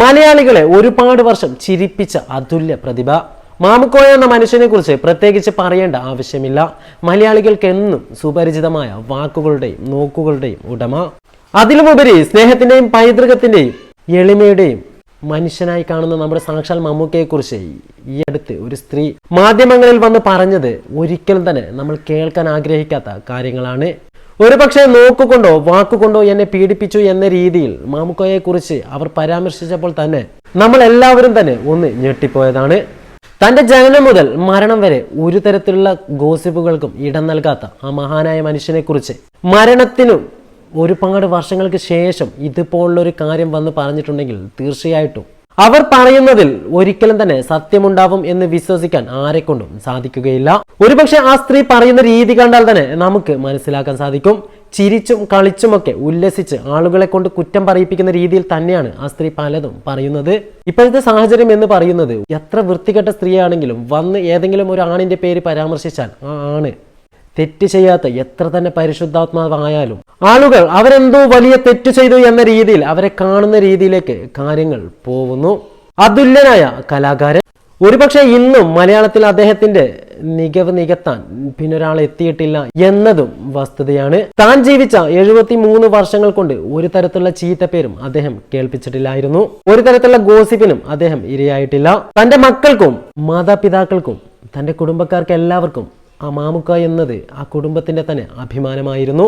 മലയാളികളെ ഒരുപാട് വർഷം ചിരിപ്പിച്ച അതുല്യ പ്രതിഭ. മാമുക്കോയ എന്ന മനുഷ്യനെ കുറിച്ച് പ്രത്യേകിച്ച് പറയേണ്ട ആവശ്യമില്ല. മലയാളികൾക്ക് എന്നും സുപരിചിതമായ വാക്കുകളുടെയും നോക്കുകളുടെയും ഉടമ. അതിലുമുപരി സ്നേഹത്തിന്റെയും പൈതൃകത്തിന്റെയും എളിമയുടെയും മനുഷ്യനായി കാണുന്ന നമ്മുടെ സാക്ഷാൽ മമ്മൂക്കയെ കുറിച്ച് ഈ അടുത്ത് ഒരു സ്ത്രീ മാധ്യമങ്ങളിൽ വന്ന് പറഞ്ഞത് ഒരിക്കലും തന്നെ നമ്മൾ കേൾക്കാൻ ആഗ്രഹിക്കാത്ത കാര്യങ്ങളാണ്. ഒരുപക്ഷെ നോക്കുകൊണ്ടോ വാക്കുകൊണ്ടോ എന്നെ പീഡിപ്പിച്ചു എന്ന രീതിയിൽ മാമുക്കോയെക്കുറിച്ച് അവർ പരാമർശിച്ചപ്പോൾ തന്നെ നമ്മൾ എല്ലാവരും തന്നെ ഒന്ന് ഞെട്ടിപ്പോയതാണ്. തന്റെ ജനനം മുതൽ മരണം വരെ ഒരു തരത്തിലുള്ള ഗോസിപ്പുകൾക്കും ഇടം നൽകാത്ത ആ മഹാനായ മനുഷ്യനെ കുറിച്ച് മരണത്തിനും ഒരുപാട് വർഷങ്ങൾക്ക് ശേഷം ഇതുപോലുള്ള ഒരു കാര്യം വന്ന് പറഞ്ഞിട്ടുണ്ടെങ്കിൽ തീർച്ചയായിട്ടും അവർ പറയുന്നതിൽ ഒരിക്കലും തന്നെ സത്യമുണ്ടാവും എന്ന് വിശ്വസിക്കാൻ ആരെക്കൊണ്ടും സാധിക്കുകയില്ല. ഒരുപക്ഷെ ആ സ്ത്രീ പറയുന്ന രീതി കണ്ടാൽ തന്നെ നമുക്ക് മനസ്സിലാക്കാൻ സാധിക്കും. ചിരിച്ചും കളിച്ചുമൊക്കെ ഉല്ലസിച്ച് ആളുകളെ കൊണ്ട് കുറ്റം പറയിപ്പിക്കുന്ന രീതിയിൽ തന്നെയാണ് ആ സ്ത്രീ പലതും പറയുന്നത്. ഇപ്പോഴത്തെ സാഹചര്യം എന്ന് പറയുന്നത് എത്ര വൃത്തികെട്ട സ്ത്രീയാണെങ്കിലും വന്ന് ഏതെങ്കിലും ഒരു ആണിന്റെ പേര് പരാമർശിച്ചാൽ ആ ആണ്. തെറ്റ് ചെയ്യാത്ത എത്ര തന്നെ പരിശുദ്ധാത്മാവായാലും. ആളുകൾ അവരെന്തോ വലിയ തെറ്റ് ചെയ്തു എന്ന രീതിയിൽ അവരെ കാണുന്ന രീതിയിലേക്ക് കാര്യങ്ങൾ പോകുന്നു അതുല്യനായ കലാകാരൻ. ഒരുപക്ഷെ ഇന്നും മലയാളത്തിൽ അദ്ദേഹത്തിന്റെ മികവ് നികത്താൻ പിന്നൊരാൾ എത്തിയിട്ടില്ല എന്നതും വസ്തുതയാണ്. താൻ ജീവിച്ച എഴുപത്തി മൂന്ന് വർഷങ്ങൾ കൊണ്ട് ഒരു തരത്തിലുള്ള ചീത്ത പേരും അദ്ദേഹം കേൾപ്പിച്ചിട്ടില്ലായിരുന്നു. ഒരു തരത്തിലുള്ള ഗോസിപ്പിനും അദ്ദേഹം ഇരയായിട്ടില്ല. തന്റെ മക്കൾക്കും മാതാപിതാക്കൾക്കും തന്റെ കുടുംബക്കാർക്ക് എല്ലാവർക്കും ആ മാമുക്ക എന്നത് ആ കുടുംബത്തിന്റെ തന്നെ അഭിമാനമായിരുന്നു.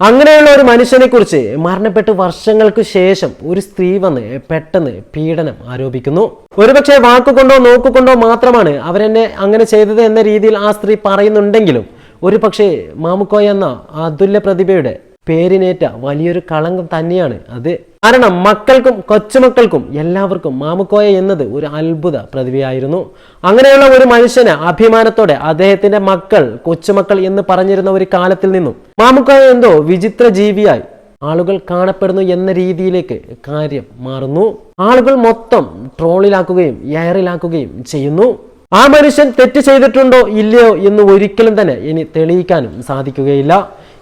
അങ്ങനെയുള്ള ഒരു മനുഷ്യനെ കുറിച്ച് മരണപ്പെട്ട് വർഷങ്ങൾക്ക് ശേഷം ഒരു സ്ത്രീ വന്ന് പെട്ടെന്ന് പീഡനം ആരോപിക്കുന്നു. ഒരുപക്ഷെ വാക്കുകൊണ്ടോ നോക്കുകൊണ്ടോ മാത്രമാണ് അവരെന്നെ അങ്ങനെ ചെയ്തത് എന്ന രീതിയിൽ ആ സ്ത്രീ പറയുന്നുണ്ടെങ്കിലും ഒരു പക്ഷേ മാമുക്കോയ എന്ന അതുല്യ പ്രതിഭയുടെ പേരിനേറ്റ വലിയൊരു കളങ്കം തന്നെയാണ് അത്. കാരണം മക്കൾക്കും കൊച്ചുമക്കൾക്കും എല്ലാവർക്കും മാമുക്കോയ എന്നത് ഒരു അത്ഭുത പ്രതിഭയായിരുന്നു. അങ്ങനെയുള്ള ഒരു മനുഷ്യന് അഭിമാനത്തോടെ അദ്ദേഹത്തിന്റെ മക്കൾ കൊച്ചുമക്കൾ എന്ന് പറഞ്ഞിരുന്ന ഒരു കാലത്തിൽ നിന്നും മാമുക്കോയ എന്തോ വിചിത്ര ജീവിയായി ആളുകൾ കാണപ്പെടുന്നു എന്ന രീതിയിലേക്ക് കാര്യം മാറുന്നു. ആളുകൾ മൊത്തം ട്രോളിലാക്കുകയും എയറിലാക്കുകയും ചെയ്യുന്നു. ആ മനുഷ്യൻ തെറ്റ് ചെയ്തിട്ടുണ്ടോ ഇല്ലയോ എന്ന് ഒരിക്കലും തന്നെ ഇനി തെളിയിക്കാനും സാധിക്കുകയില്ല.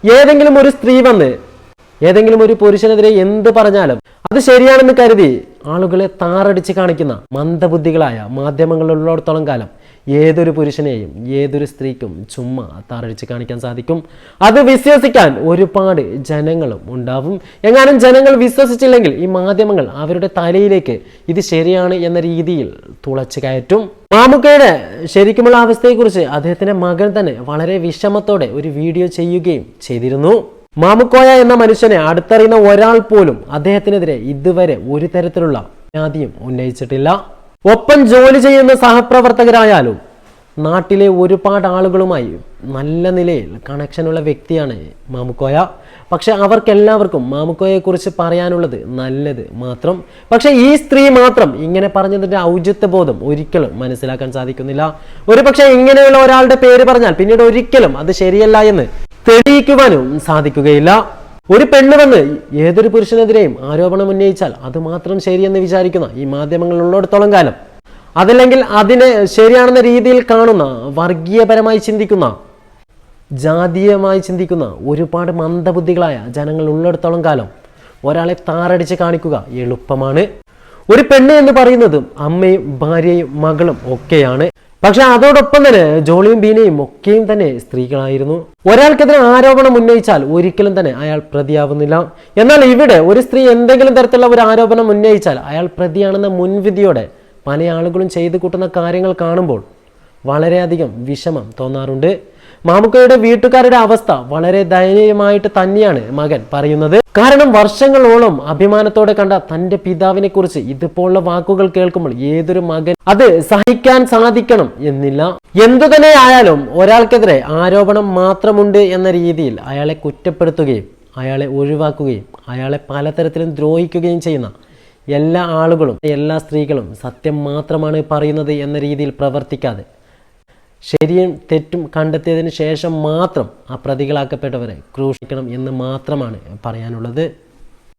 ഏതെങ്കിലും ഒരു സ്ത്രീ വന്ന് ഏതെങ്കിലും ഒരു പുരുഷനെതിരെ എന്ത് പറഞ്ഞാലും അത് ശരിയാണെന്ന് കരുതി ആളുകളെ താറടിച്ച് കാണിക്കുന്ന മന്ദബുദ്ധികളായ മാധ്യമങ്ങളുള്ളിടത്തോളം കാലം ഏതൊരു പുരുഷനെയും ഏതൊരു സ്ത്രീക്കും ചുമ്മാ താറടിച്ച് കാണിക്കാൻ സാധിക്കും. അത് വിശ്വസിക്കാൻ ഒരുപാട് ജനങ്ങളും ഉണ്ടാവും. എങ്ങാനും ജനങ്ങൾ വിശ്വസിച്ചില്ലെങ്കിൽ ഈ മാധ്യമങ്ങൾ അവരുടെ തലയിലേക്ക് ഇത് ശരിയാണ് എന്ന രീതിയിൽ തുളച്ചു കയറ്റും. മാമുക്കയുടെ ശരിക്കുമുള്ള അവസ്ഥയെക്കുറിച്ച് അദ്ദേഹത്തിന്റെ മകൻ തന്നെ വളരെ വിഷമത്തോടെ ഒരു വീഡിയോ ചെയ്യുകയും ചെയ്തിരുന്നു. മാമുക്കോയ എന്ന മനുഷ്യനെ അടുത്തറിയുന്ന ഒരാൾ പോലും അദ്ദേഹത്തിനെതിരെ ഇതുവരെ ഒരു തരത്തിലുള്ള പരാതിയും ഉന്നയിച്ചിട്ടില്ല. ഒപ്പം ജോലി ചെയ്യുന്ന സഹപ്രവർത്തകരായാലും നാട്ടിലെ ഒരുപാട് ആളുകളുമായി നല്ല നിലയിൽ കണക്ഷനുള്ള വ്യക്തിയാണ് മാമുക്കോയ. പക്ഷെ അവർക്കെല്ലാവർക്കും മാമുക്കോയെക്കുറിച്ച് പറയാനുള്ളത് നല്ലത് മാത്രം. പക്ഷെ ഈ സ്ത്രീ മാത്രം ഇങ്ങനെ പറഞ്ഞതിന്റെ ഔചിത്യ ബോധം ഒരിക്കലും മനസ്സിലാക്കാൻ സാധിക്കുന്നില്ല. ഒരു പക്ഷേ ഇങ്ങനെയുള്ള ഒരാളുടെ പേര് പറഞ്ഞാൽ പിന്നീട് ഒരിക്കലും അത് ശരിയല്ല എന്ന് തെളിയിക്കുവാനും സാധിക്കുകയില്ല. ഒരു പെണ്ണ് വന്ന് ഏതൊരു പുരുഷനെതിരെയും ആരോപണം ഉന്നയിച്ചാൽ അത് മാത്രം ശരിയെന്ന് വിചാരിക്കുന്ന ഈ മാധ്യമങ്ങൾ ഉള്ളിടത്തോളം കാലം. അതല്ലെങ്കിൽ അതിനെ ശരിയാണെന്ന രീതിയിൽ കാണുന്ന വർഗീയപരമായി ചിന്തിക്കുന്ന ജാതീയമായി ചിന്തിക്കുന്ന ഒരുപാട് മന്ദബുദ്ധികളായ ജനങ്ങൾ ഉള്ളിടത്തോളം കാലം ഒരാളെ താറടിച്ച് കാണിക്കുക എളുപ്പമാണ്. ഒരു പെണ്ണ് എന്ന് പറയുന്നതും അമ്മയും ഭാര്യയും മകളും ഒക്കെയാണ്. പക്ഷെ അതോടൊപ്പം തന്നെ ജോളിയും ബീനയും ഒക്കെയും തന്നെ സ്ത്രീകളായിരുന്നു. ഒരാൾക്കെതിരെ ആരോപണം ഉന്നയിച്ചാൽ ഒരിക്കലും തന്നെ അയാൾ പ്രതിയാവുന്നില്ല. എന്നാൽ ഇവിടെ ഒരു സ്ത്രീ എന്തെങ്കിലും തരത്തിലുള്ള ഒരു ആരോപണം ഉന്നയിച്ചാൽ അയാൾ പ്രതിയാണെന്ന മുൻവിധിയോടെ പല ആളുകളും ചെയ്തു കൂട്ടുന്ന കാര്യങ്ങൾ കാണുമ്പോൾ വളരെയധികം വിഷമം തോന്നാറുണ്ട്. മാമുക്കയുടെ വീട്ടുകാരുടെ അവസ്ഥ വളരെ ദയനീയമായിട്ട് തന്നെയാണ് മകൻ പറയുന്നത്. കാരണം വർഷങ്ങളോളം അഭിമാനത്തോടെ കണ്ട തന്റെ പിതാവിനെ കുറിച്ച് ഇതുപോലുള്ള വാക്കുകൾ കേൾക്കുമ്പോൾ ഏതൊരു മകൻ അത് സഹിക്കാൻ സാധിക്കണം എന്നില്ല. എന്തു തന്നെ ആയാലും ഒരാൾക്കെതിരെ ആരോപണം മാത്രമുണ്ട് എന്ന രീതിയിൽ അയാളെ കുറ്റപ്പെടുത്തുകയും അയാളെ ഒഴിവാക്കുകയും അയാളെ പലതരത്തിലും ദ്രോഹിക്കുകയും ചെയ്യുന്ന എല്ലാ ആളുകളും എല്ലാ സ്ത്രീകളും സത്യം മാത്രമാണ് പറയുന്നത് എന്ന രീതിയിൽ പ്രവർത്തിക്കാതെ ശരിയും തെറ്റും കണ്ടെത്തിയതിന് ശേഷം മാത്രം ആ പ്രതികളാക്കപ്പെട്ടവരെ ക്രൂശിക്കണം എന്ന് മാത്രമാണ് പറയാനുള്ളത്.